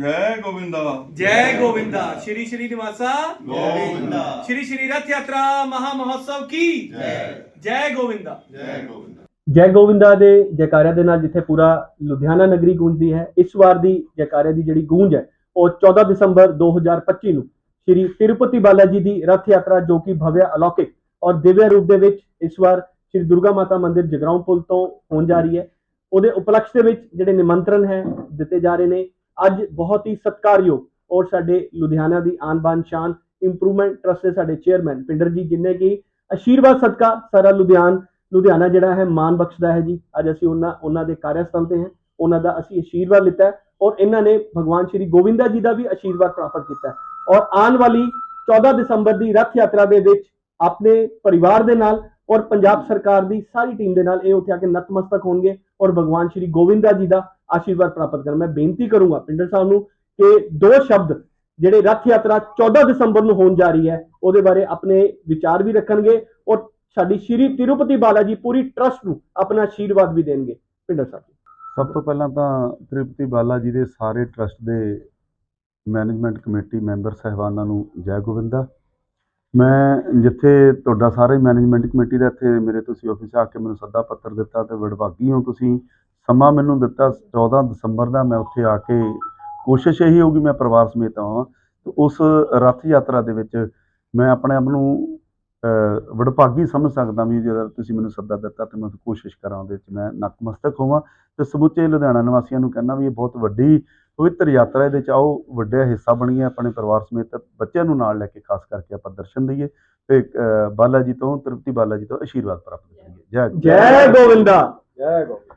ਜੈ ਗੋਬਿੰਦਾ ਜੈ ਗੋਬਿੰਦਾ ਸ਼੍ਰੀ ਸ਼੍ਰੀ ਨਿਵਾਸਾ। ਗੋਬਿੰਦਾ ਸ਼੍ਰੀ ਸ਼੍ਰੀ ਰਥ ਯਾਤਰਾ ਮਹਾ ਮਹੋਤਸਵ ਕੀ? ਜੈ। ਜੈ ਗੋਬਿੰਦਾ ਜੈ ਗੋਬਿੰਦਾ ਜੈ ਗੋਬਿੰਦਾ ਦੇ ਜੈਕਾਰਿਆਂ ਦੇ ਨਾਲ ਜਿੱਥੇ ਪੂਰਾ ਲੁਧਿਆਣਾ ਨਗਰੀ ਗੂੰਜਦੀ ਹੈ ਇਸ ਵਾਰ ਦੀ ਜੈਕਾਰਿਆਂ ਦੀ ਜਿਹੜੀ ਗੂੰਜ ਹੈ ਉਹ 14 ਦਸੰਬਰ 2025 ਨੂੰ ਸ਼੍ਰੀ ਤਿਰੂਪਤੀ ਬਾਲਾ ਜੀ ਦੀ ਰਥ ਯਾਤਰਾ ਜੋ ਕਿ ਭਵਯ ਅਲੌਕਿਕ ਔਰ ਦਿਵਯ ਰੂਪ ਦੇ ਵਿੱਚ ਇਸ ਵਾਰ ਸ਼੍ਰੀ ਦੁਰਗਾ ਮਾਤਾ ਮੰਦਿਰ ਜਗਰਾਉਂ ਪੁਲ ਤੋਂ ਹੋਣ ਜਾ ਰਹੀ ਹੈ। ਉਹਦੇ ਉਪਲਕਸ਼ ਦੇ ਵਿੱਚ ਜਿਹੜੇ ਨਿਮੰਤਰਣ ਹੈ ਦਿੱਤੇ ਜਾ ਰਹੇ ਨੇ। ਅੱਜ ਬਹੁਤ ਹੀ ਸਤਿਕਾਰਯੋਗ ਔਰ ਸਾਡੇ ਲੁਧਿਆਣਾ ਦੀ ਆਨ ਬਾਨ ਸ਼ਾਨ ਇੰਪਰੂਵਮੈਂਟ ਟਰਸਟ ਦੇ ਸਾਡੇ ਚੇਅਰਮੈਨ ਪਿੰਡਰ ਜੀ, ਜਿਨੇ ਕਿ ਆਸ਼ੀਰਵਾਦ ਸਦਕਾ ਸਾਰਾ ਲੁਧਿਆਣ, ਲੁਧਿਆਣਾ ਜਿਹੜਾ ਹੈ ਮਾਨ ਬਖਸ਼ਦਾ ਹੈ ਜੀ। ਅੱਜ ਅਸੀਂ ਉਹਨਾਂ ਉਹਨਾਂ ਦੇ ਕਾਰਜਸਥਲ ਤੇ ਹਾਂ। ਉਹਨਾਂ ਦਾ ਅਸੀਂ ਆਸ਼ੀਰਵਾਦ ਲਿੱਤਾ ਔਰ ਇਹਨਾਂ ਨੇ ਭਗਵਾਨ ਸ਼੍ਰੀ ਗੋਬਿੰਦਾ ਜੀ ਦਾ ਵੀ ਆਸ਼ੀਰਵਾਦ ਪ੍ਰਾਪਤ ਕੀਤਾ ਔਰ ਆਉਣ ਵਾਲੀ 14 ਦਸੰਬਰ ਦੀ ਰੱਥ ਯਾਤਰਾ ਦੇ ਵਿੱਚ ਆਪਣੇ ਪਰਿਵਾਰ ਦੇ ਨਾਲ ਔਰ ਪੰਜਾਬ ਸਰਕਾਰ ਦੀ ਸਾਰੀ ਟੀਮ ਦੇ ਨਾਲ ਇਹ ਉੱਥੇ ਆ ਕੇ ਨਤਮਸਤਕ ਹੋਣਗੇ ਔਰ ਭਗਵਾਨ ਸ਼੍ਰੀ ਗੋਬਿੰਦਾ ਜੀ ਦਾ ਆਸ਼ੀਰਵਾਦ ਪ੍ਰਾਪਤ ਕਰਨ। ਮੈਂ ਬੇਨਤੀ ਕਰੂੰਗਾ ਪਿੰਡਰ ਸਾਹਿਬ ਨੂੰ ਕਿ ਦੋ ਸ਼ਬਦ ਜਿਹੜੇ ਰੱਥ ਯਾਤਰਾ 14 ਦਸੰਬਰ ਨੂੰ ਹੋਣ ਜਾ ਰਹੀ ਹੈ, ਉਹਦੇ ਬਾਰੇ ਆਪਣੇ ਵਿਚਾਰ ਵੀ ਰੱਖਣਗੇ ਔਰ ਸਾਡੀ ਸ਼੍ਰੀ ਤਿਰੂਪਤੀ ਬਾਲਾਜੀ ਪੂਰੀ ਟਰਸਟ ਨੂੰ ਆਪਣਾ ਆਸ਼ੀਰਵਾਦ ਵੀ ਦੇਣਗੇ। ਪਿੰਡਰ ਸਾਹਿਬ ਸਭ ਤੋਂ ਪਹਿਲਾਂ ਤਾਂ ਤਿਰੂਪਤੀ ਬਾਲਾ ਜੀ ਦੇ ਸਾਰੇ ਟਰਸਟ ਦੇ ਮੈਨੇਜਮੈਂਟ ਕਮੇਟੀ ਮੈਂਬਰ ਸਹਿਬਾਨਾਂ ਨੂੰ ਜੈ ਗੋਬਿੰਦਾ ਮੈਂ ਜਿੱਥੇ ਤੁਹਾਡਾ ਸਾਰੇ ਮੈਨੇਜਮੈਂਟ ਕਮੇਟੀ ਦਾ ਇੱਥੇ ਮੇਰੇ ਤੁਸੀਂ ਆਫਿਸ ਆ ਕੇ ਮੈਨੂੰ ਸੱਦਾ ਪੱਤਰ ਦਿੱਤਾ ਤੇ ਵਡਭਾਗੀ ਹੋ ਤੁਸੀਂ। ਸਮਾਂ ਮੈਨੂੰ ਦਿੱਤਾ 14 ਦਸੰਬਰ ਦਾ ਮੈਂ ਉੱਥੇ ਆ ਕੇ ਕੋਸ਼ਿਸ਼ ਇਹੀ ਹੋਊਗੀ ਮੈਂ ਪਰਿਵਾਰ ਸਮੇਤ ਆਵਾਂ। ਤੇ ਉਸ ਰਥ ਯਾਤਰਾ ਦੇ ਵਿੱਚ ਮੈਂ ਆਪਣੇ ਆਪ ਨੂੰ ਵਡਭਾਗੀ ਸਮਝ ਸਕਦਾ ਵੀ ਜਦੋਂ ਤੁਸੀਂ ਮੈਨੂੰ ਸੱਦਾ ਦਿੱਤਾ ਤੇ ਮੈਂ ਕੋਸ਼ਿਸ਼ ਕਰਾਂ ਉਹਦੇ ਵਿੱਚ ਮੈਂ ਨਕਮਸਤਕ ਹੋਵਾਂ। ਤੇ ਸਮੁੱਚੇ ਲੁਧਿਆਣਾ ਨਿਵਾਸੀਆਂ ਨੂੰ ਕਹਿੰਦਾ ਵੀ ਇਹ ਬਹੁਤ ਵੱਡੀ ਪਵਿੱਤਰ ਯਾਤਰਾ ਇਹਦੇ ਚ ਆਓ ਵੱਡਾ ਹਿੱਸਾ ਬਣੀਏ ਆਪਣੇ ਪਰਿਵਾਰ ਸਮੇਤ ਬੱਚਿਆਂ ਨੂੰ ਨਾਲ ਲੈ ਕੇ ਖਾਸ ਕਰਕੇ ਆਪਾਂ ਦਰਸ਼ਨ ਦਈਏ ਤੇ ਬਾਲਾ ਜੀ ਤੋਂ ਤ੍ਰਿਪਤੀ ਬਾਲਾ ਜੀ ਤੋਂ ਆਸ਼ੀਰਵਾਦ ਪ੍ਰਾਪਤ ਕਰੀਏ। ਜੈ। ਜੈ ਗੋਵਿੰਦਾ ਜੈ ਗੋਵਿੰਦਾ